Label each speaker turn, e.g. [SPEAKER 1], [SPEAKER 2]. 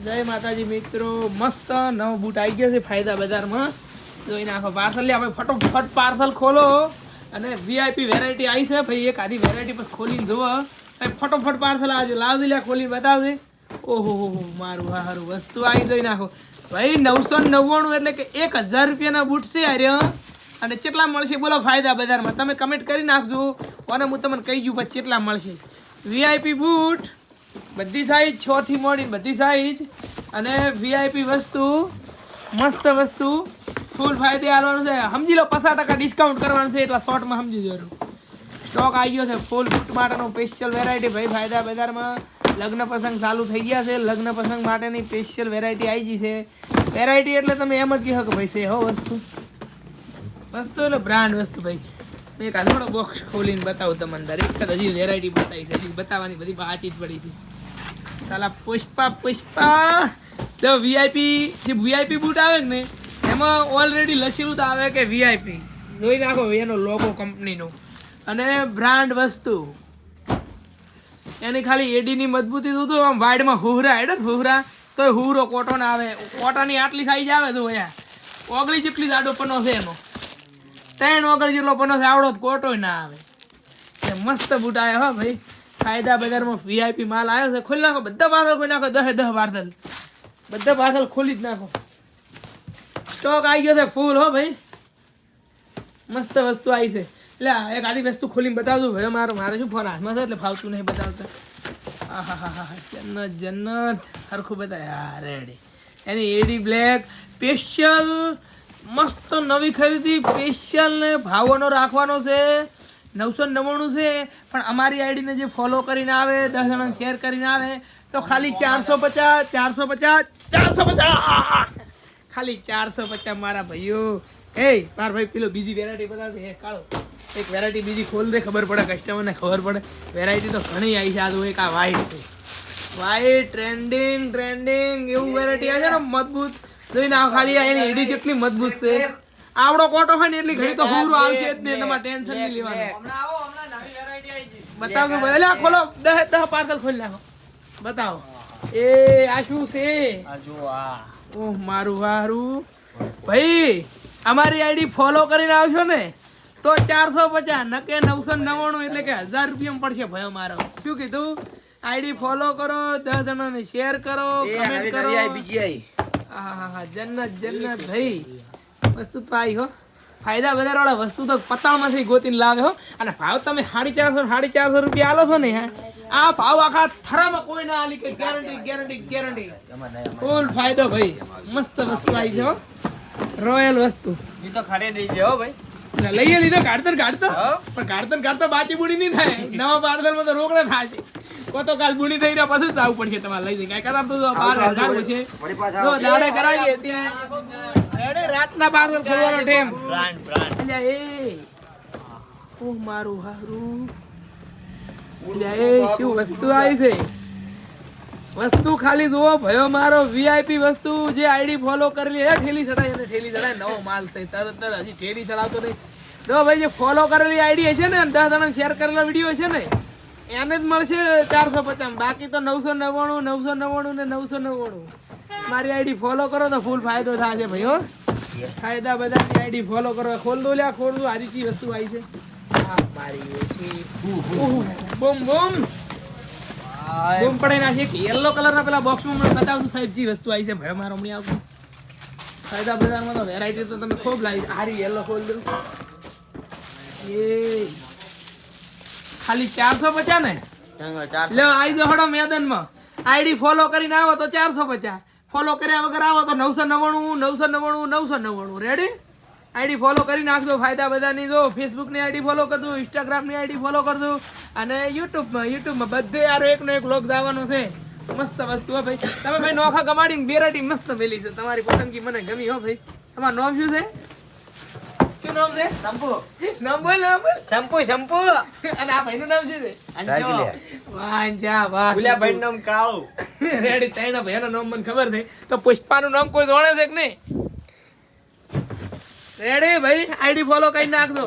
[SPEAKER 1] જય માતાજી મિત્રો, મસ્ત નવો બૂટ આવી ગયો છે ફાયદા બજારમાં. જોઈ નાખો પાર્સલ લે આપણે ફટોફટ પાર્સલ ખોલો. અને વીઆઈપી વેરાયટી આવી છે ભાઈ, એક આધી વેરાયટી પર ખોલીને જુઓ. ભાઈ, ફટોફટ પાર્સલ આવજો. લાવજો લે ખોલી બતાવજે. ઓહો, હો મારું મારું સારું વસ્તુ આવી જોઈ નાખો. ભાઈ, નવસો નવ્વાણું એટલે કે એક હજાર રૂપિયાના બૂટ છે અરે અને કેટલા મળશે બોલો ફાયદા બજારમાં. તમે કમેન્ટ કરી નાખજો. અને હું તમને કહી દઉં પછી કેટલા મળશે. વીઆઈપી બૂટ બધી સાઈઝ છ થી મોડી બધી સાઈઝ અને વીઆઈપી વસ્તુ, મસ્ત વસ્તુ ફૂલ ફાયદે આવવાનું છે. સમજી લો, પચાસ ટકા ડિસ્કાઉન્ટ કરવાનું છે, એટલા શોર્ટમાં સમજી જરૂર સ્ટોક આવી ગયો છે ફૂલ ફૂટ માટેનો સ્પેશિયલ વેરાયટી ભાઈ, ફાયદા બજારમાં લગ્ન પ્રસંગ ચાલુ થઈ ગયા છે. લગ્ન પ્રસંગ માટેની સ્પેશિયલ વેરાયટી આવી ગઈ છે. વેરાયટી એટલે તમે એમ જ કહો કે ભાઈ, છે હો વસ્તુ. વસ્તુ એટલે બ્રાન્ડ વસ્તુ, ભાઈ. મેં એક થોડો બોક્સ ખોલીને બતાવું તમને અંદર. એક જ હજી વેરાયટી બતાવી છે. હજી બતાવવાની બધી વાંચી જ પડી છે. સાલા પુષ્પા પુષ્પા! જો વીઆઈપી જે વીઆઈપી બૂટ આવે ને, એમાં ઓલરેડી લસીલું તો આવે કે વીઆઈપી જોઈ નાખો એનો લોગો કંપનીનો અને બ્રાન્ડ વસ્તુ. એની ખાલી એડીની મજબૂતી તો આમ વાઇડમાં હુહરા, હેડો હુહરા. તો હુરો કોટન આવે. કોટનની આટલી સાઈઝ આવે તો અહીંયા. ઓગળી જેટલી જાડો પનો છે એનો. ત્રણ વગર જેટલો પનો આવડો કોટો ના આવે. એ મસ્ત બૂટ આવ્યા હો ભાઈ. ફાયદા બજારમાં વીઆઈપી માલ આવ્યો છે, ખોલી નાખો, બધા પાર્સલ ખોલી નાખો દહે દહ પાર્સલ બધા પાર્સલ ખોલી જ નાખો. સ્ટોક આવી ગયો છે ફૂલ હો ભાઈ. મસ્ત વસ્તુ આવી છે. એટલે એક આદી વસ્તુ ખોલીને બતાવજો ભાઈ મારો મારે શું ફોન હાથમાં છે એટલે ફાવતું નહીં બતાવતા. હા જન્નત જન્નત. સરખું બતાવે હા રેડી એની એડી બ્લેક સ્પેશિયલ મસ્ત નવી ખરીદી સ્પેશિયલ ને ભાવોનો રાખવાનો છે. નવસો નવ્વાણું છે, પણ અમારી આઈડીને જે ફોલો કરીને આવે, દસ જણા શેર કરીને આવે, તો ખાલી ચારસો પચાસ ચારસો પચાસ ચારસો પચાસ. ખાલી ચારસો પચાસ મારા ભાઈઓ. એ મારા ભાઈ પેલો બીજી વેરાયટી બતાવે હે કાળો. એક વેરાયટી બીજી ખોલ દે, ખબર પડે કસ્ટમરને ખબર પડે. વેરાયટી તો ઘણી આવી છે, આ તો એક આ વાઈટ છે. વાઈટ ટ્રેન્ડિંગ ટ્રેન્ડિંગ એવું વેરાયટી આવે છે ને, મજબૂત. જોઈને આ ખાલી એની એડી કેટલી મજબૂત છે. આવડો કોટો હોય ને એટલી ઘડી તો હુરો આવશે જ નહીં તમારે ટેન્શન નહીં લેવાનું. બતાવો એટલે આ ખોલો. દહ દહ પાર્સલ ખોલી નાખો. બતાવો. એ આ શું છે? ઓહ મારું વારું. ભાઈ અમારી આઈડી ફોલો કરીને આવશો ને તો ચારસો પચાસ નકે નવસો નવ્વાણું એટલે કે હજાર રૂપિયા પડશે ભાઈ મારો શું કીધું? આઈડી ફોલો કરો દસ જણાને શેર કરો કમેન્ટ કરો. આહાહા, જન્નત જન્નત ભાઈ. વસ્તુ તો આવી હો. ફાયદા વધારે વાળા વસ્તુ તો પતાળમાંથી ગોતીને લાવે હો. અને ભાવ તમે સાડી ચારસો સાડી ચારસો રૂપિયા આલો છો ને હે? આ ભાવ આખા થરામાં કોઈ ના આલી કે ગેરંટી ગેરંટી ગેરંટી ફૂલ ફાયદો ભાઈ. મસ્ત વસ્તુ આવી છે હો. રોયલ વસ્તુ. ખરે છે હો ભાઈ. લઈએ લીધો કાઢતર કાઢતો. પણ કાઢતર કાઢતો બાચી બુડી નહીં થાય. નવા પાર્સલમાં તો રોકડે થશે. કો તો કાલ બુડી થઈ રહ્યા પછી જ પડશે તમારે લઈ જઈને. કાંઈ કરાવ તો બાર હજાર પછી જો દાડે કરાવીએ ત્યાં. અરે રાતના ખોલવાનો ટાઈમ. અલ્યા એ. ઓહ મારું હારું. અલ્યા એ શું વસ્તુ આવી છે? વસ્તુ ખાલી જુઓ ભયો મારો વીઆઈપી વસ્તુ જે આઈડી ફોલો કરેલી હે ઠેલી ચડાય અને ઠેલી ચડાય. નવો માલ છે તરત તરત હજી ઠેલી ચડાવતો નહીં. જો ભાઈ જે ફોલો કરેલી આઈડી હશે ને દસ જણા શેર કરેલો વીડિયો હશે ને એને જ મળશે ચારસો પચાસ બાકી તો નવસો નવ્વાણું નવસો નવ્વાણું ને નવસો નવ્વાણું. મારી આઈડી ફોલો કરો તો ફૂલ ફાયદો થશે ભાઈ હો. ફાયદા બધાની આઈડી ફોલો કરો. ખોલ દો લ્યા ખોલ દો આજી ચી વસ્તુ આવી છે. બૂમ બૂમ. બૂમ પડાઈ નાખી. એક યલો કલરના પેલા બોક્સમાં મને બતાવતું સાહેબ જી વસ્તુ આવી છે. ભાઈ મારો હમણાં આવતું ફાયદા બજારમાં તો વેરાયટી તો તમે ખૂબ લાવી હારી યલો ખોલ દો એ ખાલી ચારસો પચાસ ને? લે આવી દો હડો મેદાનમાં. આઈડી ફોલો કરીને આવો તો ચારસો પચાસ. ફોલો કર્યા વગર આવો તો નવસો નવ્વાણું નવસો નવ્વાણું નવસો નવ્વાણું. રેડી આઈડી ફોલો કરી નાખજો ફાયદા બધાની. જો ફેસબુકની આઈડી ફોલો કરજો ઇન્સ્ટાગ્રામની આઈડી ફોલો કરજો અને યુટ્યુબમાં યુટ્યુબમાં બધે યાર એકનો એક લોક જવાનો છે. મસ્ત વસ્તુ હો ભાઈ. તમે ભાઈ નોખા કમાડીને વેરાયટી મસ્ત મેલી છે. તમારી પસંદગી મને ગમી હો ભાઈ. તમારું નામ શું છે? શું નામ છે? નામ બોલ નામ બોલ.
[SPEAKER 2] શંપુ શંપુ
[SPEAKER 1] અને આ ભાઈનું નામ શું છે? વાંજા વાહ.
[SPEAKER 2] ભાઈ નામ કાળું.
[SPEAKER 1] રેડી ત્રણ ભાઈનું નામ મને ખબર છે. તો પુષ્પાનું નામ કોઈ જોડે છે કે નહીં? રેડી ભાઈ? આઈડી ફોલો કરી નાખજો.